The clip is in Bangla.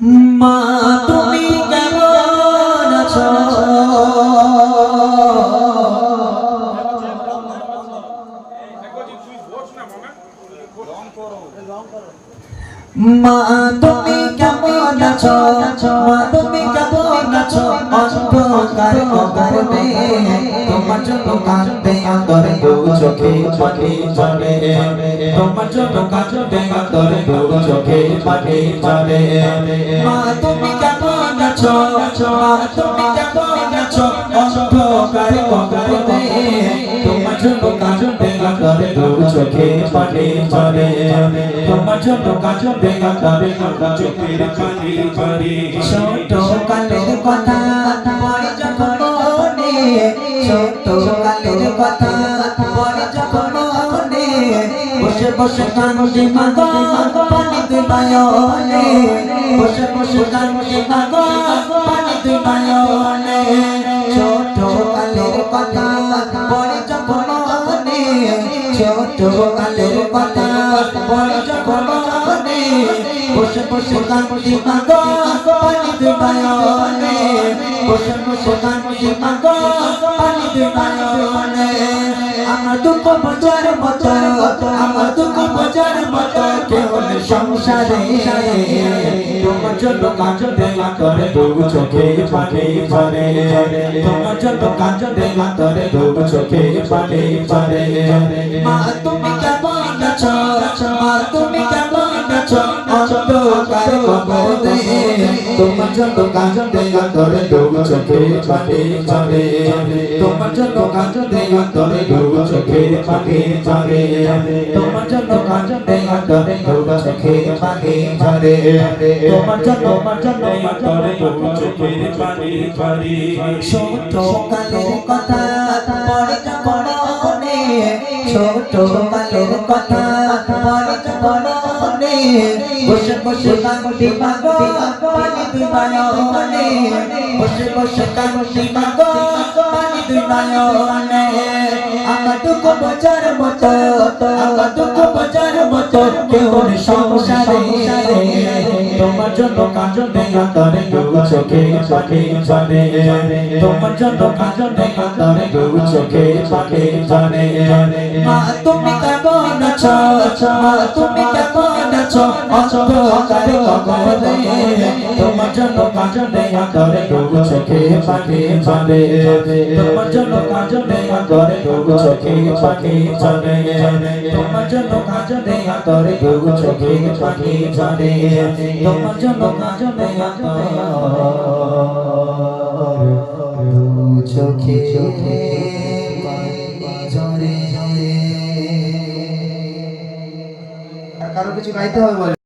মা, তুমি কেমন আছো? মা, তুমি কেমন আছো? মা, তুমি কেমন আছো? অন্ধকার অগারবে তোমার জন্য কাঁদবে আদর দু চোখে ঝরে তোমার জন্য কাঁদবে আদর দু চোখে পানি ঝরে মা তুমি কেমন আছো মা তুমি কেমন আছো অন্ধকার অগারবে তোমার জন্য কাঁদবে আদর দু চোখে পানি ঝরে তোমার জন্য দু চোখের পানি ঝরে ছোট কালের বসে বসে কান্দি মাগো, পানি দুই নয়নে বসে বসে কান্দি মাগো, পানি দুই নয়নে ছোট কালের কথা পরে যখন মনে ছোট কালের কথা পরে যখন মনে বসে বসে কান্দি মাগো, পানি দুই নয়নে বসে কান্দি মাগো? পানি নয়নে আমার দুঃখ বোঝার মতো, আমার দুঃখ বোঝার মতো কেউ সংসারে। তোমার জন্য কাজ দেয়া করে দু চোখে পানি ঝরে। তোমার জন্য কাজ দেয়া করে চোখে পানি তুমি কেমন আছো? তুমি কেমন আছো? তোমার কাজ দেয়া করে দু চোখে পানি ঝরে তোমার কাজ দেয়া করে দু চোখে পানি ঝরে তোমার কাজ দেয়া করে দু চোখে পানি ঝরে তোমার জন্য করে দু চোখের পানি ঝরে ছোট কালের কথা পরে যখন মনে ছোট কালের কথা পরে যখন মনে। বসে বসে কান্দি মাগো, পানি দুই নয়নে বসে বসে কান্দি মাগো, পানি দুই জন্য কাজ দেখা করে দু চোখে পাখি জানে। তোমার জন্য কাজ দেখা করে দু চোখে পাখি জানে। মা, তুমি কেমন আছো? মা, তুমি কেমন আছো অন্ধকার কবরে তোমার জন্য কাজ দেখা করে দু চোখে পাখি জানে তোমার জন্য কাজ দেখা করে দু চোখে পাখি জানে তোমার জন্য কাজ দেখা করে দু চোখে পাখি জানে তোমার জন্য কাজ দেখা করে দু চোখে কারও কিছু গাইতে হবে বলে।